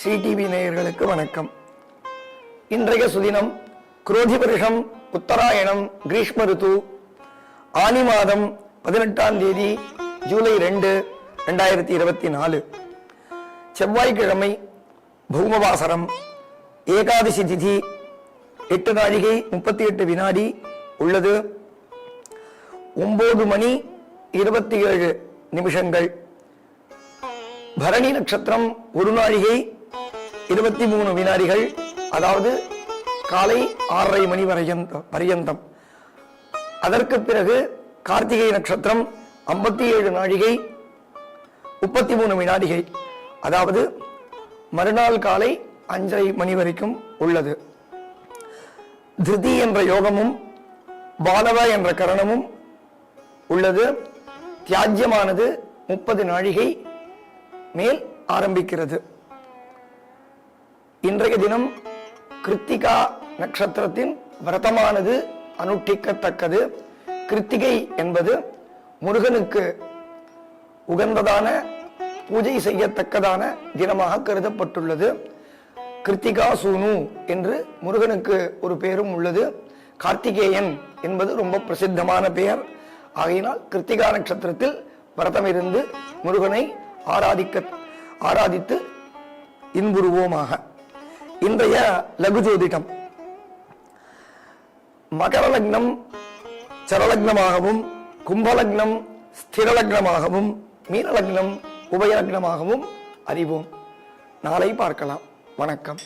Sri TV நேயர்களுக்கு வணக்கம். இன்றைய சுதினம் குரோதி வருஷம் உத்தராயணம் கிரீஷ்ம ரித்து ஆனி மாதம் பதினெட்டாம் தேதி ஜூலை ரெண்டு ரெண்டாயிரத்தி இருபத்தி நாலு. செவ்வாய்க்கிழமை பௌமவாசரம் ஏகாதசி திதி எட்டு நாழிகை முப்பத்தி எட்டு வினாடி உள்ளது. ஒன்பது மணி இருபத்தி ஏழு நிமிஷங்கள். பரணி நட்சத்திரம் ஒரு நாழிகை இருபத்தி மூணு வினாடிகள் அதாவது காலை ஆறரை மணி வரையந்த பரியந்தம். அதற்கு பிறகு கார்த்திகை நட்சத்திரம் ஐம்பத்தி ஏழு நாழிகை முப்பத்தி மூணு வினாடிகை அதாவது மறுநாள் காலை அஞ்சரை மணி வரைக்கும் உள்ளது. திருதி என்ற யோகமும் பாலவ என்ற கரணமும் உள்ளது. தியாஜ்யமானது முப்பது நாழிகை மேல் ஆரம்பிக்கிறது. இன்றைய தினம் கிருத்திகா நட்சத்திரத்தின் விரதமானது அனுஷ்டிக்கத்தக்கது கிருத்திகை என்பது முருகனுக்கு உகந்ததான பூஜை செய்யத்தக்கதான தினமாக கருதப்பட்டுள்ளது. கிருத்திகா சூனு என்று முருகனுக்கு ஒரு பெயரும் உள்ளது. கார்த்திகேயன் என்பது ரொம்ப பிரசித்தமான பெயர். ஆகையினால் கிருத்திகா நட்சத்திரத்தில் விரதம் இருந்து முருகனை ஆராதிக்க ஆராதித்து இன்புறுவோமாக. இன்றைய லகு ஜோதிடம் மகர லக்னம் சரலக்னமாகவும் கும்பலக்னம் ஸ்திரலக்னமாகவும் மீனலக்னம் உபயலக்னமாகவும் அறிவோம். நாளை பார்க்கலாம். வணக்கம்.